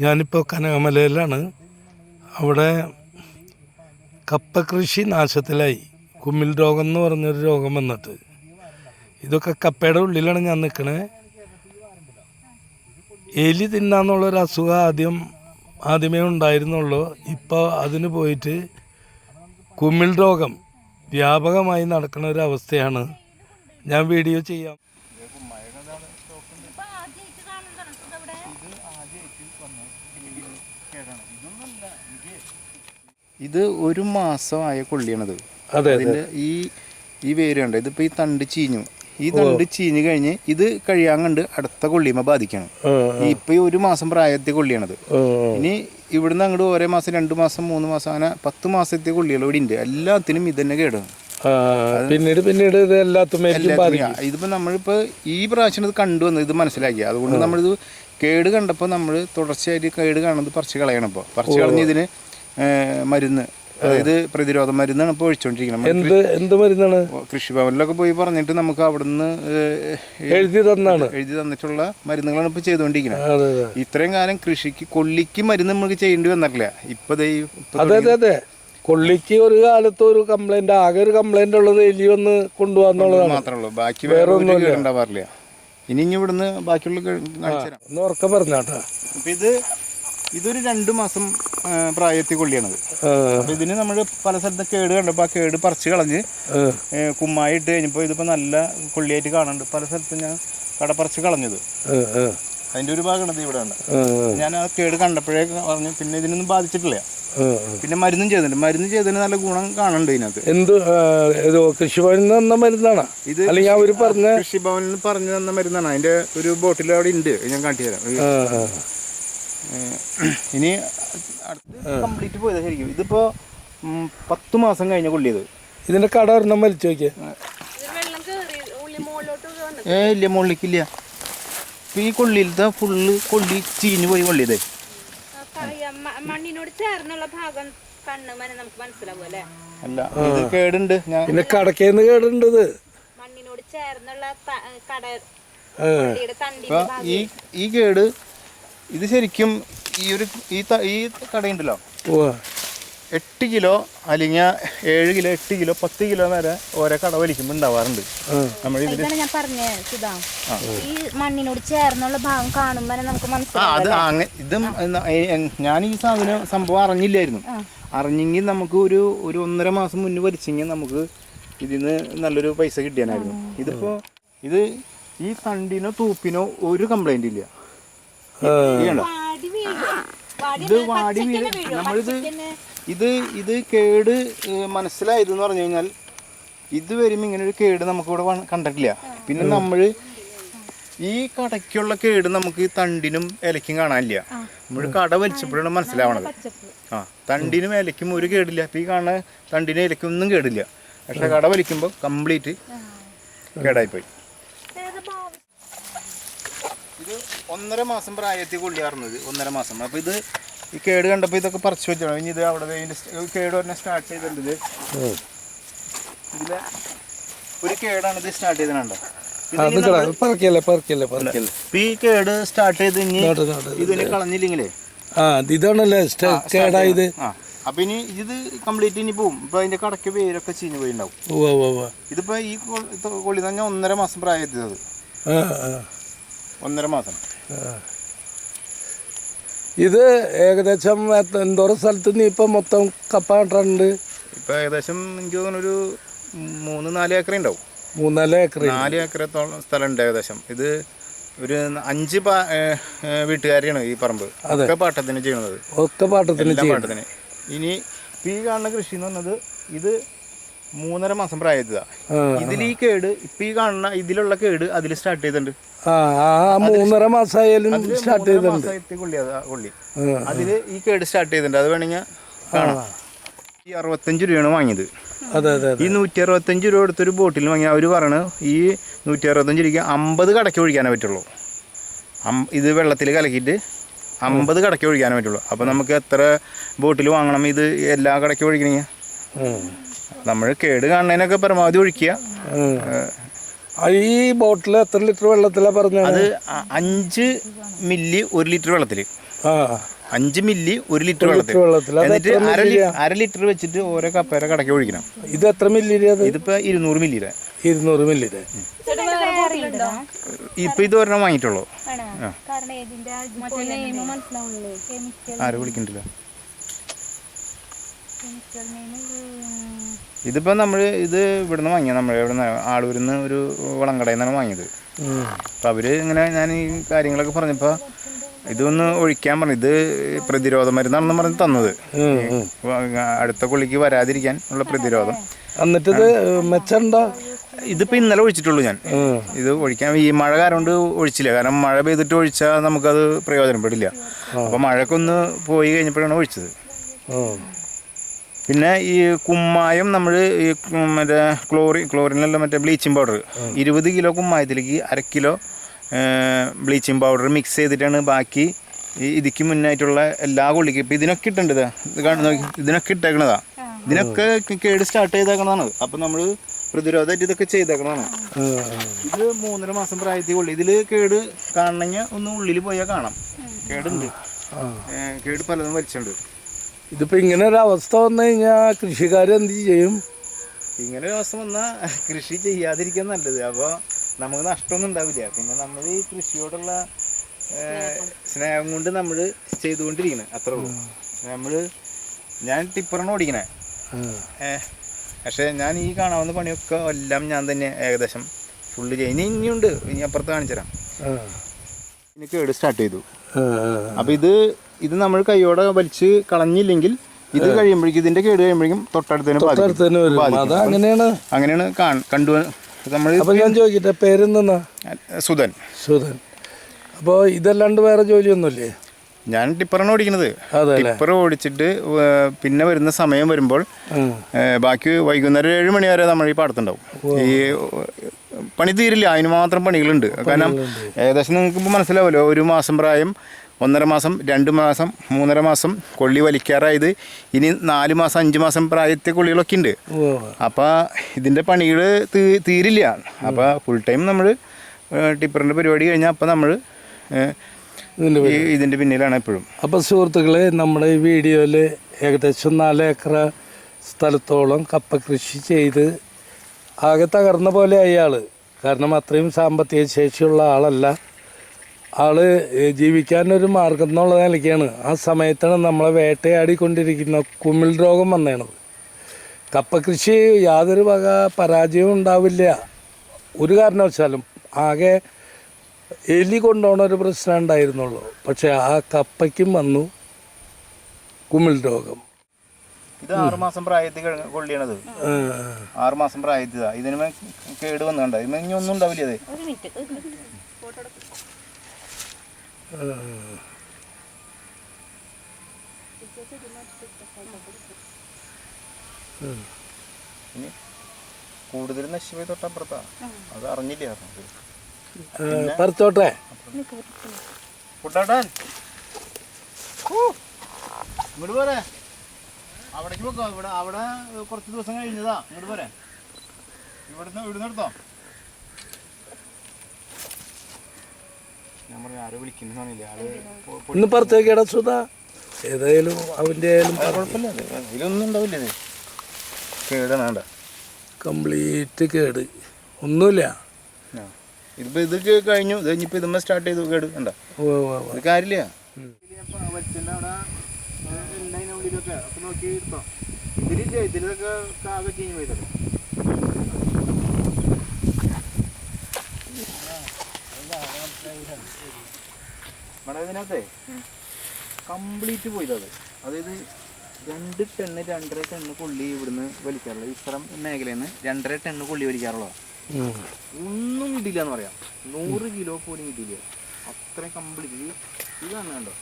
ഞാനിപ്പോൾ കനകമലയിലാണ്. അവിടെ കപ്പ കൃഷി നാശത്തിലായി. കുമ്മിൽ രോഗം എന്ന് പറഞ്ഞൊരു രോഗം വന്നിട്ട്. ഇതൊക്കെ കപ്പയുടെ ഉള്ളിലാണ് ഞാൻ നിൽക്കണേ എലി തിന്നാന്നുള്ളൊരു അസുഖം ആദ്യം ആദ്യമേ ഉണ്ടായിരുന്നുള്ളൂ. ഇപ്പോൾ അതിന് പോയിട്ട് കുമ്മിൽ രോഗം വ്യാപകമായി നടക്കുന്ന ഒരു അവസ്ഥയാണ്. ഞാൻ വീഡിയോ ചെയ്യാം. ഇത് ഒരു മാസമായ കൊള്ളിയാണത്. അതെ അതെ. അതിന്റെ ഈ ഈ വേര് കണ്ട? ഇതിപ്പോ ഈ തണ്ട് ചീഞ്ഞു. ഈ തണ്ട് ചീഞ്ഞു കഴിഞ്ഞ് ഇത് കഴിയാൻ കണ്ട് അടുത്ത കൊള്ളിയമ്മ ബാധിക്കണം. ഇപ്പൊ ഈ ഒരു മാസം പ്രായത്തെ കൊള്ളിയാണത്. ഇനി ഇവിടുന്ന് അങ്ങോട്ട് ഓരോ മാസം രണ്ടു മാസം മൂന്ന് മാസം അങ്ങനെ പത്ത് മാസത്തെ കൊള്ളികൾ ഇവിടെ ഉണ്ട് എല്ലാത്തിനും ഇത് തന്നെ കേടാണ് പിന്നീട് പിന്നീട് ഇത് ഇതിപ്പോ നമ്മളിപ്പോ ഈ പ്രാവശ്യം ഇത് കണ്ടുവന്നു ഇത് മനസ്സിലാക്കി. അതുകൊണ്ട് നമ്മളിത് കേട് കണ്ടപ്പോൾ നമ്മൾ തുടർച്ചയായിട്ട് കേട് കാണുന്നത് പറിച്ച് കളയണം ഇപ്പോൾ പറിച്ച് കളഞ്ഞ് ഇതിന് മരുന്ന്. അതായത് പ്രതിരോധ മരുന്നാണ് ഇപ്പോൾ ഒഴിച്ചുകൊണ്ടിരിക്കുന്നത് എന്ത് എന്ത് മരുന്നാണ്? കൃഷിഭവനിലൊക്കെ പോയി പറഞ്ഞിട്ട് നമുക്ക് അവിടുന്ന് എഴുതി തന്നാണ്. എഴുതി തന്നിട്ടുള്ള മരുന്നുകളാണ് ഇപ്പോൾ ചെയ്തുകൊണ്ടിരിക്കുന്നത് ഇത്രയും കാലം കൃഷിക്ക് കൊള്ളിക്ക് മരുന്ന് നമുക്ക് ചെയ്യേണ്ടി വന്നിട്ടില്ല. ഇപ്പൊ ഇപ്പൊ അതെ അതെ അതെ. കൊള്ളിക്ക് ഒരു കാലത്ത് ഒരു കംപ്ലൈന്റ് ആകെ ഒരു കംപ്ലൈന്റ് ഉള്ളത് എലി വന്ന് കൊണ്ടുപോകാന്നുള്ളതാണ് മാത്രമേ ബാക്കി വേറെ ഒന്നും ഉണ്ടാവാറില്ല ഇനി ഇനി ഇവിടുന്ന് ബാക്കിയുള്ള കാണിച്ചു തരാം ഉറക്കം പറഞ്ഞാട്ടാ. ഇത് ഇതൊരു രണ്ടു മാസം പ്രായത്തിൽ കൊള്ളിയാണത്. അപ്പൊ ഇതിന് നമ്മൾ പല സ്ഥലത്ത് കേട് കണ്ടപ്പോൾ ആ കേട് പറിച്ച് കളഞ്ഞ് കുമ്മായി ഇട്ട് കഴിഞ്ഞപ്പോൾ ഇതിപ്പോൾ നല്ല കൊള്ളിയായിട്ട് കാണുന്നുണ്ട് പല സ്ഥലത്തും ഞാൻ കട പറിച്ച് കളഞ്ഞത്. അതിന്റെ ഒരു ഭാഗമാണ് ഇവിടെ ഞാൻ ആ കേട് കണ്ടപ്പോഴേ പറഞ്ഞു പിന്നെ ഇതിനൊന്നും ബാധിച്ചിട്ടില്ല. പിന്നെ മരുന്നും ചെയ്തിട്ടുണ്ട്. മരുന്ന് ചെയ്തതിന് നല്ല ഗുണം കാണുന്നുണ്ട് ഇതിനകത്ത്. എന്ത് കൃഷിഭവനിൽ നിന്ന് തന്ന മരുന്നാണ്? ഇത് അല്ലെങ്കിൽ അവർ പറഞ്ഞ കൃഷിഭവനിൽ നിന്ന് പറഞ്ഞു തന്ന മരുന്നാണ്. അതിന്റെ ഒരു ബോട്ടിൽ അവിടെ ഉണ്ട്. ഞാൻ കാണിച്ചു തരാം. ആ, ആ. ഏഹ് ഇനി കംപ്ലീറ്റ് പോയത് ശരിക്കും. ഇതിപ്പോ പത്ത് മാസം കഴിഞ്ഞ കൊള്ളിയത്. ഇതിന്റെ കട ഒരെണ്ണം വലിച്ചു നോക്കിയേ. വെള്ളം കേറി ഉള്ളി മുകളിലോട്ട് വന്നു. ഏ ഇല്ല മുകളിലേക്കില്ല ഇപ്പൊ ഈ കൊള്ളിയിലത്തെ ഫുള്ള് കൊള്ളി ചീഞ്ഞു പോയി കൊള്ളിയത്. മണ്ണിനോട് ചേർന്നുള്ള ഭാഗം കണ്ണ് മന നമുക്ക് മനസ്സിലാവും അല്ലേ? അല്ല ഇത് കേടുണ്ട്. ഞാൻ കടക്കേന്ന് കേടുണ്ട് മണ്ണിനോട് ചേർന്നുള്ള ഈ ഈ കേട് ഇത് ശരിക്കും ഈ ഒരു ഈ ഈ കടയുണ്ടല്ലോ. എട്ട് കിലോ അല്ലെങ്കിൽ ഏഴ് കിലോ എട്ട് കിലോ പത്ത് കിലോ വരെ ഓരോ കട വലിക്കുമ്പോൾ ഉണ്ടാവാറുണ്ട്. നമ്മൾ ഇതിൽ ഞാൻ പറഞ്ഞേ സുധാ. ഈ മണ്ണിനോട് ചേർന്നുള്ള ഭാഗം കാണുമ്പോ നമുക്ക് മനസ്സിലാവും ഇത് ഞാൻ ഈ സാധനം സംഭവം അറിഞ്ഞില്ലായിരുന്നു. അറിഞ്ഞെങ്കിൽ നമുക്ക് ഒരു ഒരു ഒന്നര മാസം മുന്നേ വലിച്ചെങ്കിൽ നമുക്ക് ഇതിന്ന് നല്ലൊരു പൈസ കിട്ടിയാനായിരുന്നു. ഇതിപ്പോ ഇത് ഈ തണ്ടിനോ തൂപ്പിനോ ഒരു കംപ്ലൈന്റ് ഇല്ല. വാടി ഇത് വാടി വീഴും നമ്മളിത് ഇത് ഇത് കേട് മനസ്സിലായത് എന്ന് പറഞ്ഞു കഴിഞ്ഞാൽ ഇത് വരുമ്പോൾ ഇങ്ങനെ ഒരു കേട് നമുക്കിവിടെ കണ്ടിട്ടില്ല. പിന്നെ നമ്മൾ ഈ കടയ്ക്കുള്ള കേട് നമുക്ക് ഈ തണ്ടിനും ഇലയ്ക്കും കാണാനില്ല. നമ്മൾ കട വലിച്ചപ്പോഴാണ് മനസ്സിലാവണത്. ആ തണ്ടിനും ഇലയ്ക്കും ഒരു കേടില്ല. അപ്പം ഈ കാണുന്ന തണ്ടിനും ഇലയ്ക്കും ഒന്നും കേടില്ല. പക്ഷെ കട വലിക്കുമ്പോൾ കംപ്ലീറ്റ് കേടായിപ്പോയി ഇത് ഒന്നര മാസം പ്രായത്തിൽ കൊള്ളിയാറുന്നത് ഒന്നര മാസം. അപ്പോൾ ഇത് ഈ കേട് കണ്ടപ്പോൾ ഇതൊക്കെ പറിച്ചു വെച്ചാണ് ഇനി ഇത് അവിടെ കേട് പറഞ്ഞാൽ സ്റ്റാർട്ട് ചെയ്തിട്ടുണ്ട് ഇത്. ഇതിലെ ഒരു കേടാണ് ഇത് സ്റ്റാർട്ട് ചെയ്തിട്ടുണ്ടോ? ഈ കേട് സ്റ്റാർട്ട് ചെയ്ത് ഇതിനെ കളഞ്ഞില്ലെങ്കിലേ? ആ ഇതാണല്ലേ സ്റ്റ- കേടായത് ആ അപ്പൊ ഇനി ഇത് കംപ്ലീറ്റ് ഇനി പോവും. ഇപ്പൊ അതിന്റെ കടക്ക് വേരൊക്കെ ചീഞ്ഞു പോയിണ്ടാവും. ഇതിപ്പോ ഈ കൊള്ളി തന്നെ ഒന്നര മാസം പ്രായത്തിയത് ആ. ഒന്നര മാസം. ഇത് ഏകദേശം എന്തോരം സ്ഥലത്ത് നിന്ന് ഇപ്പം മൊത്തം കപ്പ നട്ടിട്ടുണ്ട് ഇപ്പം ഏകദേശം എനിക്ക് തോന്നുന്നു ഒരു മൂന്ന് നാല് ഏക്കർ ഉണ്ടാവും. മൂന്നാൽ ഏക്കർ നാല് ഏക്കറത്തോളം സ്ഥലമുണ്ട് ഏകദേശം. ഇത് ഒരു അഞ്ച് ഏ, ഈ പറമ്പ്. ഒക്കെ പാട്ടത്തിന് ചെയ്യണത് ഒക്കെ പാട്ടത്തിന് പാട്ടത്തിന്. ഇനി ഈ കാണുന്ന കൃഷി എന്ന് പറഞ്ഞത് ഇത് മൂന്നര മാസം പ്രായത്തിലാണ് ഇതിൽ ഈ കേട് ഇപ്പം ഈ കാണുന്ന ഇതിലുള്ള കേട് അതിൽ സ്റ്റാർട്ട് ചെയ്തിട്ടുണ്ട്. മൂന്നര മാസമായാലും സ്റ്റാർട്ട് ചെയ്തിട്ടുണ്ട്. കൊള്ളി. അതിൽ ഈ കേട് സ്റ്റാർട്ട് ചെയ്തിട്ടുണ്ട്. അത് വേണമെങ്കിൽ കാണാം. ഈ അറുപത്തഞ്ച് രൂപയാണ് വാങ്ങിയത്. അതെ അതെ ഈ നൂറ്റി അറുപത്തഞ്ച് രൂപ എടുത്തൊരു ബോട്ടിൽ വാങ്ങി അവർ പറയണ ഈ നൂറ്റി അറുപത്തഞ്ച് രൂപയ്ക്ക് അമ്പത് കടക്കി ഒഴിക്കാനേ പറ്റുള്ളൂ. ഇത് വെള്ളത്തിൽ കലക്കിയിട്ട് അമ്പത് കടക്കി ഒഴിക്കാനേ പറ്റുള്ളൂ. അപ്പോൾ നമുക്ക് എത്ര ബോട്ടിൽ വാങ്ങണം ഇത് എല്ലാ കടക്കി ഒഴിക്കണമെങ്കിൽ നമ്മൾ കേട് കാണുന്നതിനൊക്കെ പരമാവധി ഒഴിക്കുക. ഈ ബോട്ടിൽ എത്ര ലിറ്റർ വെള്ളത്തിലാണ് പറഞ്ഞത്? അത് അഞ്ച് മില്ലി ഒരു ലിറ്റർ വെള്ളത്തിൽ ആ. അഞ്ച് മില്ലി ഒരു ലിറ്റർ വെള്ളത്തിൽ എന്നിട്ട് അര അര ലിറ്റർ വെച്ചിട്ട് ഓരോ കപ്പേരെ കടക്കി ഒഴിക്കണം. ഇത് എത്ര മില്ലി ഇതിപ്പോ ഇരുന്നൂറ് മില്ലി ഇരുന്നൂറ് മില്ലി ഇപ്പൊ ഇത് ഒരെണ്ണം വാങ്ങിയിട്ടുള്ളൂ ആരും വിളിക്കണ്ടില്ല ഇതിപ്പോ നമ്മൾ ഇത് ഇവിടുന്ന് വാങ്ങിയ നമ്മൾ ഇവിടുന്ന് ആളൂരിന്ന് ഒരു വളങ്കടയിൽ നിന്നാണ് വാങ്ങിയത്. അപ്പോൾ അപ്പൊ അവർ ഇങ്ങനെ ഞാൻ ഈ കാര്യങ്ങളൊക്കെ പറഞ്ഞപ്പോ ഇതൊന്ന് ഒഴിക്കാൻ പറഞ്ഞു. ഇത് പ്രതിരോധ മരുന്നാണെന്ന് പറഞ്ഞ് തന്നത്. അടുത്ത കൊള്ളിക്ക് വരാതിരിക്കാൻ ഉള്ള പ്രതിരോധം. എന്നിട്ട് ഇത് മെച്ചണ്ടോ ഇതിപ്പോ ഇന്നലെ ഒഴിച്ചിട്ടുള്ളൂ ഞാൻ. ഇത് ഒഴിക്കാൻ ഈ മഴ കാരണം കൊണ്ട് ഒഴിച്ചില്ല. കാരണം മഴ പെയ്തിട്ട് ഒഴിച്ചാൽ നമുക്കത് പ്രയോജനപ്പെടില്ല. അപ്പൊ മഴക്കൊന്ന് പോയി കഴിഞ്ഞപ്പോഴാണ് ഒഴിച്ചത്. പിന്നെ ഈ കുമ്മായം നമ്മൾ ഈ മറ്റേ ക്ലോറി ക്ലോറിനല്ല മറ്റേ ബ്ലീച്ചിങ് പൗഡർ. ഇരുപത് കിലോ കുമ്മായത്തിലേക്ക് അര കിലോ ബ്ലീച്ചിങ് പൗഡർ മിക്സ് ചെയ്തിട്ടാണ് ബാക്കി ഈ ഇതിക്ക് മുന്നായിട്ടുള്ള എല്ലാ കൊള്ളിക്കും ഇപ്പം ഇതിനൊക്കെ ഇട്ടുണ്ട് ഇതാ. കാണുന്ന നോക്കി. ഇതിനൊക്കെ ഇട്ടേക്കണതാ. ഇതിനൊക്കെ കേട് സ്റ്റാർട്ട് ചെയ്തേക്കണതാണ്. അപ്പം നമ്മൾ പ്രതിരോധമായിട്ട് ഇതൊക്കെ ചെയ്തേക്കണതാണ്. ഇത് മൂന്നര മാസം പ്രായത്തിൽ കൊള്ളി ഇതിൽ കേട് കാണണമെങ്കിൽ ഒന്ന് ഉള്ളിൽ പോയാൽ കാണാം. കേടുണ്ട്. കേട് പലതും വലിച്ചുണ്ട് ഇതിപ്പോ ഇങ്ങനെ ഒരു അവസ്ഥ വന്നു കഴിഞ്ഞാൽ കൃഷിക്കാർ എന്ത് ചെയ്യും? ഇങ്ങനെ ഒരു അവസ്ഥ വന്നാൽ കൃഷി ചെയ്യാതിരിക്കാൻ നല്ലത്. അപ്പോൾ നമുക്ക് നഷ്ടമൊന്നും ഉണ്ടാവില്ല. പിന്നെ നമ്മൾ ഈ കൃഷിയോടുള്ള സ്നേഹം കൊണ്ട് നമ്മൾ ചെയ്തുകൊണ്ടിരിക്കുന്നത് അത്രേ ഉള്ളൂ. നമ്മൾ ഞാൻ ടിപ്പറാണ് ഓടിക്കണേ. പക്ഷേ ഞാൻ ഈ കാണാവുന്ന പണിയൊക്കെ എല്ലാം ഞാൻ തന്നെ ഏകദേശം ഫുള്ള് ചെയ്യും. ഇനി ഇനിയുണ്ട്. ഇനി അപ്പുറത്ത് കാണിച്ചു തരാം എനിക്ക് ഇനി കേട് സ്റ്റാർട്ട് ചെയ്തു. ആ. ഇത് ഇത് നമ്മൾ കൈയോടെ വലിച്ച് കളഞ്ഞില്ലെങ്കിൽ ഇത് കഴിയുമ്പോഴേക്കും ഇതിന്റെ കേട് കഴിയുമ്പോഴേക്കും തൊട്ടടുത്തതിന് വരും. അത് അങ്ങനെയാണ്. അങ്ങനെയാണ് കാണ്- കണ്ടു നമ്മൾ അപ്പൊ ഞാൻ ചോദിക്കട്ടെ പേരെന്തെന്നാ? സുധൻ. സുധൻ. അപ്പോൾ ഇതല്ലാണ്ട് വേറെ ജോലിയൊന്നുമില്ലേ? ഞാൻ ടിപ്പറാണ് ഓടിക്കുന്നത്. ടിപ്പർ ഓടിച്ചിട്ട് പിന്നെ വരുന്ന സമയം വരുമ്പോൾ ബാക്കി വൈകുന്നേരം ഏഴ് മണി വരെ നമ്മൾ ഈ പാടത്തുണ്ടാവും. ഈ പണി തീരില്ല അതിന് മാത്രം പണികളുണ്ട്. കാരണം ഏകദേശം നിങ്ങൾക്ക് ഇപ്പോൾ മനസ്സിലാവുമല്ലോ ഒരു മാസം പ്രായം ഒന്നര മാസം രണ്ട് മാസം മൂന്നര മാസം കൊള്ളി വലിക്കാറായത്. ഇനി നാല് മാസം അഞ്ച് മാസം പ്രായത്തെ കൊള്ളികളൊക്കെ ഉണ്ട്. അപ്പോൾ ഇതിന്റെ പണികൾ തീരില്ല. അപ്പോൾ ഫുൾ ടൈം നമ്മൾ ടിപ്പറിന്റെ പരിപാടി കഴിഞ്ഞാൽ അപ്പോൾ നമ്മൾ ഇതിന്റെ ഇതിന്റെ പിന്നിലാണ് എപ്പോഴും. അപ്പോൾ സുഹൃത്തുക്കളെ നമ്മുടെ ഈ വീഡിയോയിൽ ഏകദേശം നാല് ഏക്കർ സ്ഥലത്തോളം കപ്പ കൃഷി ചെയ്ത് ആകെ തകർന്ന പോലെ അയാൾ കാരണം അത്രയും സാമ്പത്തിക ശേഷിയുള്ള ആളല്ല. ആൾ ജീവിക്കാനൊരു മാർഗം എന്നുള്ള നിലയ്ക്കാണ്. ആ സമയത്താണ് നമ്മളെ വേട്ടയാടിക്കൊണ്ടിരിക്കുന്ന കുമിൾ രോഗം വന്നേണത്. കപ്പ കൃഷി യാതൊരു വക പരാജയവും ഉണ്ടാവില്ല. ഒരു കാരണവശാലും ആകെ എലി കൊണ്ടുപോണ ഒരു പ്രശ്നം ഉണ്ടായിരുന്നുള്ളൂ. പക്ഷെ ആ കപ്പയ്ക്കും വന്നു കുമിൾ രോഗം. ഇത് ആറുമാസം പ്രായത്തിൽ കൊള്ളിയണത്. കൊള്ളിയാണത് മാസം ആറുമാസം പ്രായത്തിൽ ഇതിനുമേ കേട് വന്നുണ്ട്. ഇതിന് ഇനി ഒന്നും ഉണ്ടാവില്ല അത് ഒരു മിനിറ്റ് ഒരു മിനിറ്റ് ഇനി കൂടുതൽ നശിപ്പോയി തൊട്ടപ്പുറത്താ അത് അറിഞ്ഞില്ല ആ, പറിച്ചോട്ടെ കുട്ടാട്ടാൻ. ഇങ്ങോട്ട് പോരെ. അവിടേക്ക് പോക്കോ. ഇവിടെ അവിടെ കുറച്ച് ദിവസം കഴിഞ്ഞതാ. ഇങ്ങോട്ട് പോരെ. ഇവിടുന്ന് ഇവിടുന്ന് എടുത്തോ. ഞാൻ പറഞ്ഞു ആരോ ആൾ ഇന്ന് സുധ. ഏതായാലും അവന്റെ ആയാലും കുഴപ്പമില്ല ഇത്. ഇതിലൊന്നും ഉണ്ടാവില്ല കേടാണ് കംപ്ലീറ്റ് കേട്. ഒന്നുമില്ല. ഇതിപ്പോ ഇത് കഴിഞ്ഞു. ഇത് കഴിഞ്ഞിപ്പോ ഇതുമ്മ സ്റ്റാർട്ട് ചെയ്തു. കേട് കണ്ട. ഇത് കാര്യമില്ല. ഇതിലില്ല ഇതിലൊക്കെ ആകെ ചീഞ്ഞു പോയതല്ലേ ഇതിനകത്തെ കംപ്ലീറ്റ് പോയതത്. അതായത് രണ്ട് ടണ്ണ് രണ്ടര ടണ്ണ് കൊള്ളി ഇവിടുന്ന് വലിക്കാറുള്ളത്. ഇത്തരം മേഖലയിൽ നിന്ന് രണ്ടര ടണ്ണ് കൊള്ളി വലിക്കാറുള്ളതാ. ഒന്നും കിട്ടിയില്ല എന്ന് പറയാം. നൂറ് കിലോ പോലും കിട്ടിയില്ല. അത്രയും കംപ്ലീറ്റ്. ഇതാണ് കാണുന്നുണ്ടോ